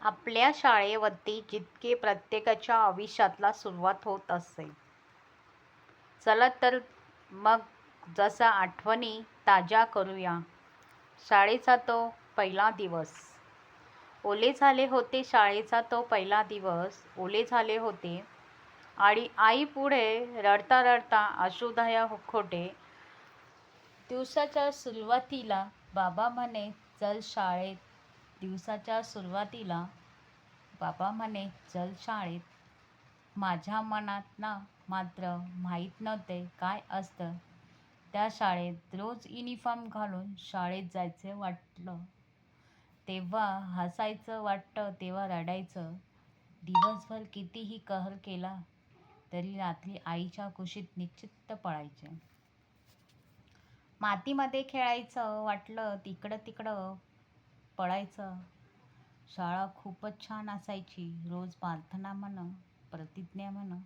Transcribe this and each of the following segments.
आपल्या शाळेवरती जितके प्रत्येकाच्या आयुष्यातला सुरुवात होत असते चला तर मग जसा आठवणी ताज्या करूया. शाळेचा तो पहिला दिवस. ओले झाले होते शाळेचा तो पहिला दिवस. ओले झाले होते. आणि आई पुढे रडता रडता अश्रुदया खोटे दिवसाच्या सुरुवातीला बाबा म्हणे चल शाळेत दिवसाच्या सुरुवातीला बाबा म्हणे चल शाळेत. माझ्या मनात ना मात्र माहीत नव्हते काय असतं त्या शाळेत रोज युनिफॉर्म घालून शाळेत जायचं वाटलं. तेव्हा हसायचं वाटतं तेव्हा रडायचं. दिवसभर कितीही कहर केला तरी रात्री आईच्या कुशीत निश्चित पळायचे. मातीमध्ये खेळायचं वाटलं तिकडं तिकडं पळायचं. शाळा खूपच छान असायची. रोज प्रार्थना म्हण प्रतिज्ञा म्हण.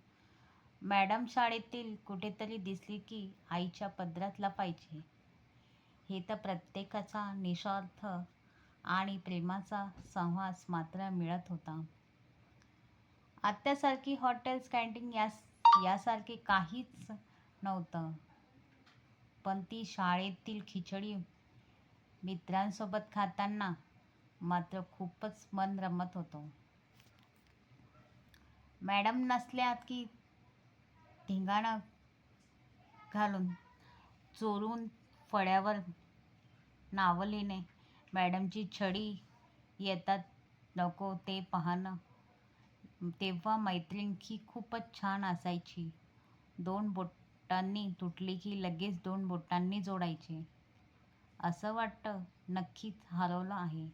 मॅडम शाळेतील कुठेतरी दिसली की आईच्या पदरात लपायची हे तर प्रत्येकाचा निस्वार्थ आणि प्रेमाचा सहवास मात्र मिळत होता. आत्तासारखी हॉटेल्स कॅन्टीन या यासारखे काहीच नव्हतं. पण ती शाळेतील खिचडी मित्रांसोबत खाताना मात्र खूपच मन रमत होतो. मॅडम नसल्यात की धिंगाणा घालून चोरून फळ्यावर नावं लिहिणे मॅडमची छडी येतात नको ते पाहणं. तेव्हा मैत्रिणकी खूपच छान असायची. दोन बोटांनी तुटली की लगेच दोन बोटांनी जोडायची. असं वाटतं नक्कीच हरवलं आहे.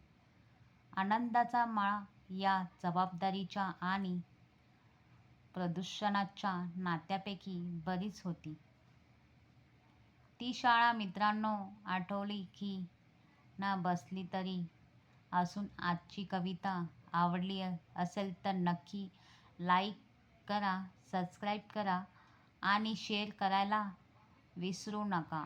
आनंदाचा माळा या जबाबदारीच्या आणि प्रदूषणाच्या नात्यापैकी बरीच होती. ती शाळा मित्रांनो आठवली की ना बसली तरी असून आजची कविता आवडली असेल तर नक्की लाईक करा सबस्क्राईब करा आणि शेअर करायला विसरू नका.